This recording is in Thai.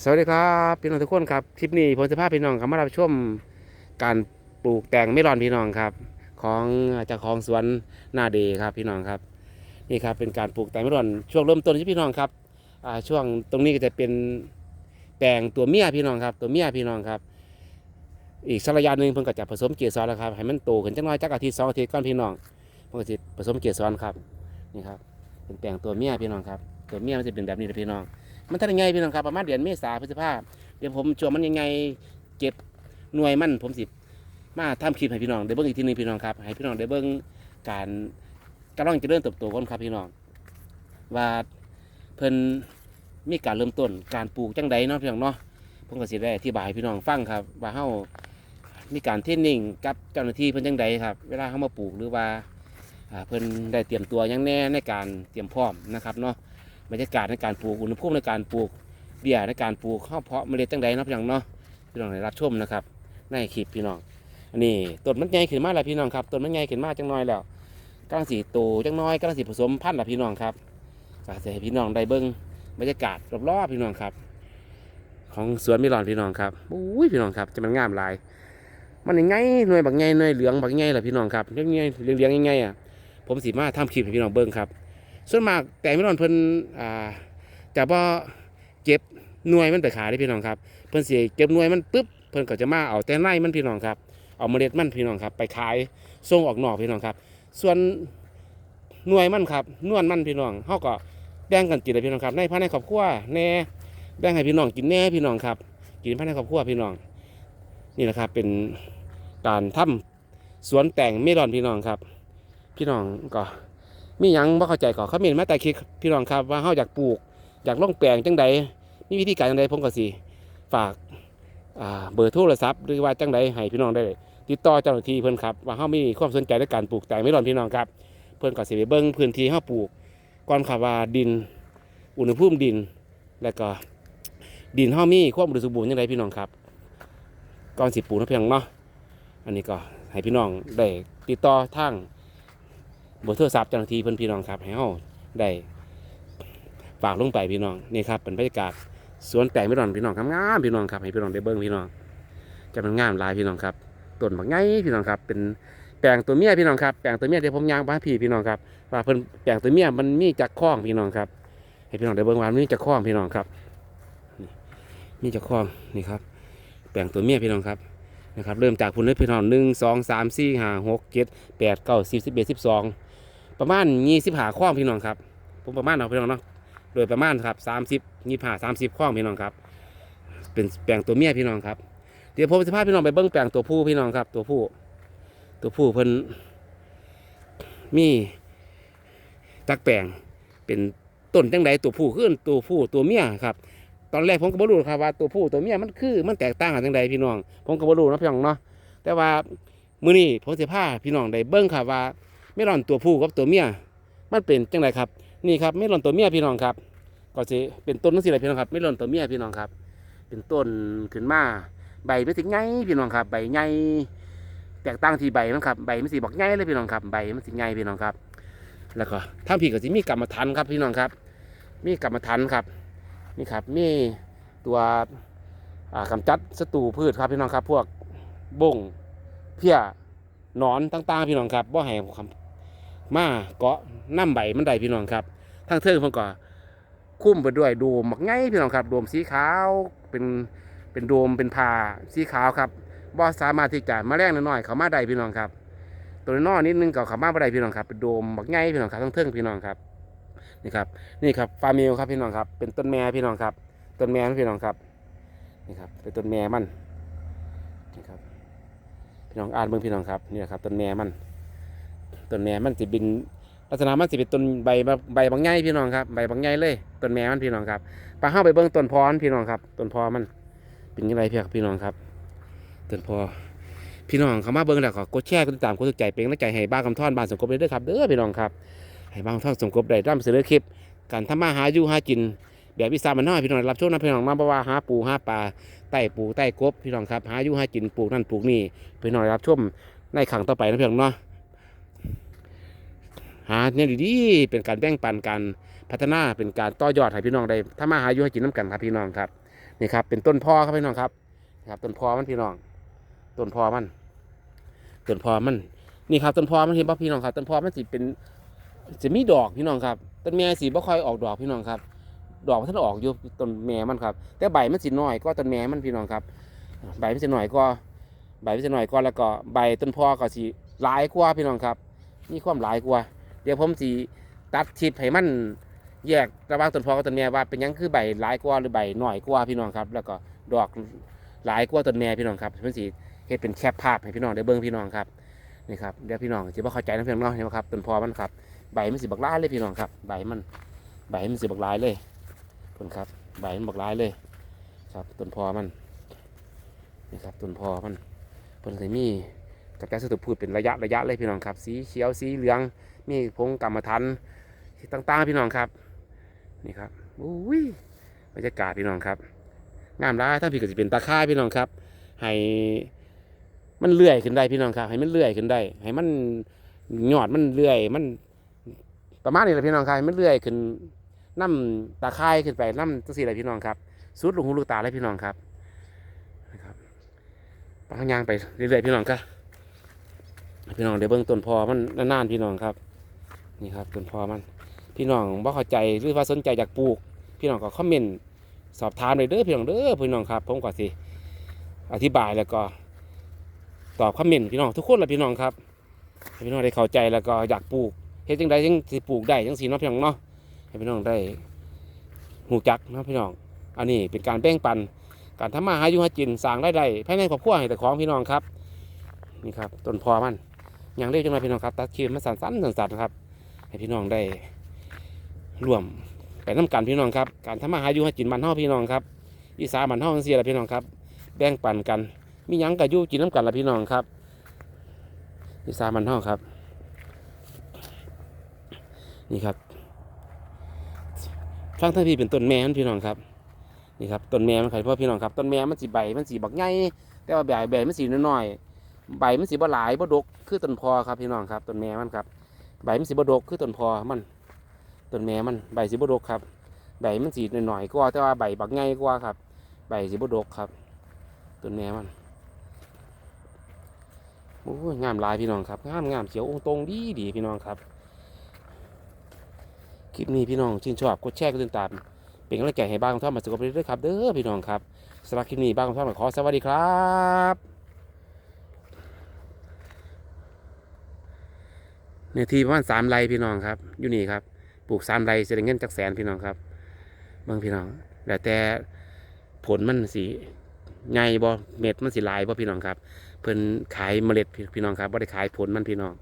สวัสดีครับพี่น้องทุกคนครับคลิปนี้ผมจะพาพี่น้องเข้ามารับชมการปลูกแตงเมลอนพี่น้องครับ ของจ้าของสวนนาเดครับพี่น้องครับ นี่ครับเป็นการปลูกแตงเมลอนช่วงเริ่มต้นที่พี่น้องครับช่วงตรงนี้ก็จะเป็นแตงตัวเมียพี่น้องครับ ตัวเมียพี่น้องครับ อีกสักระยะหนึ่งเพิ่นก็จะผสมเกสรแล้วครับให้มันโตขึ้นจักหน้อยจักอาทิตย์สองอาทิตย์ก่อนพี่น้องเพิ่นก็จะผสมเกสรครับนี่ครับเป็นแตงตัวเมียพี่น้องครับ ตัวเมียมันจะเป็นแบบนี้นะพี่น้อง มันทันยังไงพี่น้องครับประมาณเดือนเมษาพฤษภาเดี๋ยวผมจวมันยังไงเก็บหน่วยมันผมสิมาทำคลิปให้พี่น้องได้เบิ้งอีกทีหนึงพี่น้องครับให้พี่น้องได้เบิ้งการกำลังจะเริ่มเติบโตก่อนครับพี่น้อง ว่าเพิ่นมีการเริ่มต้นการปลูกจังใดเนาะพี่น้องเนาะผมก็สิได้อธิบายพี่น้องฟังครับว่าเฮามีการเทรนนิ่งกับเจ้าหน้าที่เพิ่นจังใดครับ เวลาเฮามาปลูกหรือว่าเพิ่นได้เตรียมตัวยังแน่ในการเตรียมพร้อมนะครับเนาะ บรรยากาศในการปลูกอุณหภูมิในการปลูกเบี้ยในการปลูกข้าวเพาะเมล็ดจังใดนาะพี่น้องเนาะพี่น้องได้รับชมนะครับในคลิปพี่น้องอันนี้ต้นมันใหญ่ขึ้นมาแล้วพี่น้องครับต้นมันใหญ่ขึ้นมาจังน้อยแล้วกำลังสีโตจังน้อยกำลังสีผสมพันธุ์แล้วพี่น้องครับก็จะให้พี่น้องได้เบิ้งบรรยากาศรอบๆพี่น้องครับ ของสวนมิลอนพี่น้องครับอุ้ยพี่น้องครับจะมันงามหลาย มันยังไงหน่วยบักไงหน่วยเหลืองบักไงล่ะพี่น้องครับเลี้ยงไงเลี้ยงเลี้ยงยังไงอะผมสีมาทำคลิปให้พี่น้องเบิ้งครับ ส่วนมากแต่ไม่นอนเพิ่นอ่าจะบ่เก็บหน่วยมันไปขายได้พี่น้องครับ เพิ่นสิเก็บหน่วยมันปุ๊บเพิ่นก็จะมาเอาแต่ในมันพี่น้องครับ เอาเมล็ดมันพี่น้องครับ ไปขายส่งออกนอกพี่น้องครับ ส่วนหน่วยมันครับนวลมันพี่น้องเฮาก็แบ่งกันกินเลยพี่น้องครับ ในภายในครอบครัวแน่แบ่งให้พี่น้องกินแน่พี่น้องครับ กินภายในครอบครัวพี่น้อง นี่นะครับเป็นการทำสวนแต่งเมลอนพี่น้องครับ พี่น้องก็ มีหยังบ่เข้าใจก็คอมเมนมาแต่คลิปพี่น้องครับว่าเฮาอยากปลูก อยากล่องแปลงจังใดมีวิธีการจังใดผมก็สิฝากเบอร์โทรศัพท์หรือว่าจังใดให้พี่น้องได้ติดต่อเจ้าหน้าที่เพิ่อนครับว่าเฮามีความสนใจในการปลูกแตงเมลอนพี่น้องครับ เพิ่อนก็สิไปเบิ่งพื้นที่เฮาปลูกก่อนครับว่าดิน อุณหภูมิดิน แล้วก็ดินเฮามีความอุดมสมบูรณ์จังใดพี่น้องครับก่อนสิปลูกนะพี่น้องเนาะอันนี้ก็ให้พี่น้องได้ติดต่อทาง บอร์โทรศัพท์เจ้าหน้าที่เพื่อนพี่น้องครับให้เฮาได้ฝากลงไปพี่น้องนี่ครับเป็นบรรยากาศสวนแตงพี่น้องพี่น้องครับงามพี่น้องครับให้พี่น้องได้เบิ้งพี่น้องจะมันงามลายพี่น้องครับต้นบักไงพี่น้องครับ เป็นแปลงตัวเมียพี่น้องครับแปลงตัวเมียเดี๋ยวผมยางบ้านพี่พี่น้องครับว่าเพิ่นแปลงตัวเมียมันมีจากคล้องพี่น้องครับให้พี่น้องได้เบิ้งว่ามันมีจากคล้องพี่น้องครับนี่มีจากคล้องนี่ครับ แปลงตัวเมียพี่น้องครับนะครับเริ่มจากพุ่นเลยพี่น้องหนึ่งสองสามสี่ห้าหกเจ็ดแปดเก้าสิบสิบเอ็ดสิบสอง ประมาณยี่สิบหาข้องพี่น้องครับ ผมประมาณเอาพี่น้องเนาะโดยประมาณครับสามสิบยี่ห้าสามสิบข้องพี่น้องครับ เป็นแปลงตัวเมียพี่น้องครับ เดี๋ยวผมจะพาพี่น้องไปเบิ้งแปลงตัวผู้พี่น้องครับ ตัวผู้ ตัวผู้เพิ่นมีตักแปลงเป็นต้นจังใดตัวผู้ขึ้นตัวผู้ตัวเมียครับ ตอนแรกผมก็บ่รู้ครับว่าตัวผู้ตัวเมียมันคือมันแตกต่างกันจังใดพี่น้อง ผมก็บ่รู้นะพี่น้องเนาะแต่ว่ามื้อนี้ผมจะพาพี่น้องได้เบิ้งครับว่า ไม่รอนตัวผู้กับตัวเมียมันเป็นจังไรครับนี่ครับไม่รอนตัวเมียพี่น้องครับ ก็จะเป็นต้นนั่นสิไรพี่น้องครับไม่รอนตัวเมียพี่น้องครับ เป็นต้นขึ้นมาใบไม่สิไงพี่น้องครับ ใบไงแตกต่างที่ใบมันครับใบมันสีบอกไงเลยพี่น้องครับ ใบมันสีไงพี่น้องครับ แล้วก็ทั้งพี่ก็จะมีกรรมฐานครับพี่น้องครับ มีกรรมฐานครับนี่ครับมีตัวอ่ากำจัดศัตรูพืชครับพี่น้องครับ พวกบงเพี้ยหนอนต่างๆพี่น้องครับบ่ให้คำ มาเกาะน้ำใบมันได้พี่น้องครับทั้งเทิงเพิ่นก็คุ้มไปด้วยโดมบักไงพี่น้องครับโดมสีขาวเป็นเป็นโดมเป็นผ้าสีขาวครับบ่สามารถที่จะมาแรงน้อยๆเขามาได้พี่น้องครับ ตัวน้อยนิดนึงก็เขามาบ่ได้พี่น้องครับเป็นโดมบักไงพี่น้องครับทั้งเทิงพี่น้องครับนี่ครับนี่ครับฟาร์มิลครับพี่น้องครับ เป็นต้นแม่พี่น้องครับต้นแม่พี่น้องครับนี่ครับเป็นต้นแม่มันนี่ครับพี่น้องอ่านเบิ่งพี่น้องครับนี่แหละครับต้นแม่มัน ต้นแม่มันสิบินลักษณะมันสิเป็นต้นใบใบบางใหญ่พี่น้องครับใบบางใหญ่เลยต้นแม่มันพี่น้องครับปลาเข้าไปเบิ่งต้นพรพี่น้องครับต้นพอมันเป็นยังไงเพี่ครับพี่น้องครับต้นพอพี่น้องเขามาเบิ่งแล้วก็กดแชร์กดติดตามกดถูกใจเป็นกำลังใจให้บ้านคำท่อนบ้านสมกบเลยเด้อครับเด้อพี่น้องครับให้บ้านคำท่อนสมกบได้ร่ำเสนอคลิปการทำมาหาอยู่หากินแบบวิสามันน้อยพี่น้องรับชมนะพี่น้องมาบ่ว่าหาปูหาปลาไต่ปูไต่กบพี่น้องครับหาอยู่หากินปลูกนั่นปลูกนี่พี่น้องรับชมในขังต่อไปนะพี่น้องเนาะ หาเนี่ยดีๆเป็นการแบ่งปันการพัฒนาเป็นการต่อยอดให้พี่น้องได้ถ้ามาหาอยู่ให้กินน้ำกันครับพี่น้องครับนี่ครับ เป็นต้นพ่อครับพี่น้องครับครับ ต้นพอมันพี่น้อง ต้นพอมัน ต้นพอมัน นี่ครับต้นพอมันเห็นป่ะพี่น้องครับ ต้นพอมันสิเป็นจะมีดอกพี่น้องครับ ต้นแม่สีบ่ค่อยออกดอกพี่น้องครับ ดอกมันท่านออกอยู่ต้นแม่มันครับ แต่ใบมันสิน้อยก็ต้นแม่มันพี่น้องครับ ใบมันสิน้อยก็ ใบมันสิน้อยก็แล้วก็ใบต้นพอก็สิหลายกว่าพี่น้องครับมีความหลายกว่า เดี๋ยวผมสิตัดชิปให้มันแยกระหว่างต้นพอกับต้นแม่ว่าเป็นยังคือใบหลายกว่าหรือใบหน้อยกว่าพี่น้องครับ แล้วก็ดอกหลายกว่าต้นแม่พี่น้องครับเพิ่นสิเฮ็ดเป็นแคปภาพให้พี่น้องได้เบิ่งพี่น้องครับนี่ครับเดี๋ยวพี่น้องสิบ่เข้าใจนะพี่น้องเห็นบ่ครับต้นพอมันครับใบมันสิบักลายเลยพี่น้องครับ ใบมันใบมันสิบักลายเลยเพิ่นครับใบมันบักลายเลย ครับต้นพอมันนี่ครับต้นพอมันเพิ่นสิมี กระจายสตุพืชเป็นระยะระยะเลยพี่น้องครับ สีเขียวสีเหลืองมีพงกรรมฐานต่างๆพี่น้องครับ นี่ครับอุ้ยบรรยากาศพี่น้องครับ งามร้ายทั้งพี่ก็จะเป็นตาค่ายพี่น้องครับ ให้มันเลื่อยขึ้นได้พี่น้องครับ ให้มันเลื่อยขึ้นได้ ให้มันหยอดมันเลื่อย มันประมาณนี้แหละพี่น้องครับให้มันเลื่อยขึ้นน้ำตาค่ายขึ้นไปน้ำตังสี่อะไรพี่น้องครับสุดลูกหูลูกตาเลยพี่น้องครับนะครับปางยางไปเรื่อยๆพี่น้องครับ พี่น้องได้เบิ่งต้นพอมันนานๆพี่น้องครับ นี่ครับต้นพอมัน พี่น้องบ่เข้าใจหรือว่าสนใจอยากปลูก พี่น้องก็คอมเมนต์สอบถามเลยเด้อพี่น้องเด้อพี่น้องครับ ผมก็สิอธิบายแล้วก็ตอบคอมเมนต์พี่น้องทุกคนละพี่น้องครับให้พี่น้องได้เข้าใจแล้วก็อยากปลูกเฮ็ดจังไดจังสิปลูกได้จังสิเนาะพี่น้องเนาะให้พี่น้องได้หูจักเนาะพี่น้อง อันนี้เป็นการแบ่งปัน การทำมาหาอยู่หากินสร้างรายได้ภายในครอบครัวให้แต่ของพี่น้องครับ นี่ครับต้นพอมัน อย่างเรียกจังไดพี่น้องครับตัดคลิปมาสั้นๆสั้นๆครับ ให้พี่น้องได้ร่วมไปน้ำกันพี่น้องครับ การทำมาหาอยู่ให้กินมันเฮาพี่น้องครับอีสานมันเฮาจังซี่ละพี่น้องครับ แบ่งปันกัน มียังก็อยู่กินน้ำกันละพี่น้องครับอีสานมันเฮาครับ นี่ครับฟังทั้งพี่เป็นต้นแม่นพี่น้องครับนี่ครับต้นแม่มันใครพ่อพี่น้องครับต้นแม่มันสีใบมันสีบักใหญ่แต่ว่าใบใบมันสีน้อยๆ ใบมันสีบ่หลายบ่ดกคือต้นพอครับพี่น้องครับต้นแม่มันครับ ใบมันสีบดกคือต้นพอมันต้นแม่มันใบสีบดกครับ ใบมันสีหน่อยๆกว่าแต่ว่าใบบักใหญ่กว่าครับ ใบสีบดกครับต้นแม่มันโอ้ยงามลายพี่น้องครับงามงามเขียวองตรงดีดีพี่น้องครับ คลิปนี้พี่น้องชื่นชอบกดแชร์กดติดตาม เป็นกำลังใจให้บ้างท่อมมาสุขภาพด้วยครับเด้อพี่น้องครับสำหรับคลิปนี้บ้างท่อมขอสวัสดีครับ เนื้อที่ประมาณสามไร่พี่น้องครับ อยู่นี่ครับ ปลูกสามไร่เสียเงินจากแสนพี่น้องครับบางพี่น้องแต่แต่ผลมันสีไงบ่เม็ดมันสีลายบ่พี่น้องครับ เพิ่นขายเมล็ดพี่พี่น้องครับบ่ได้ขายผลมันพี่น้อง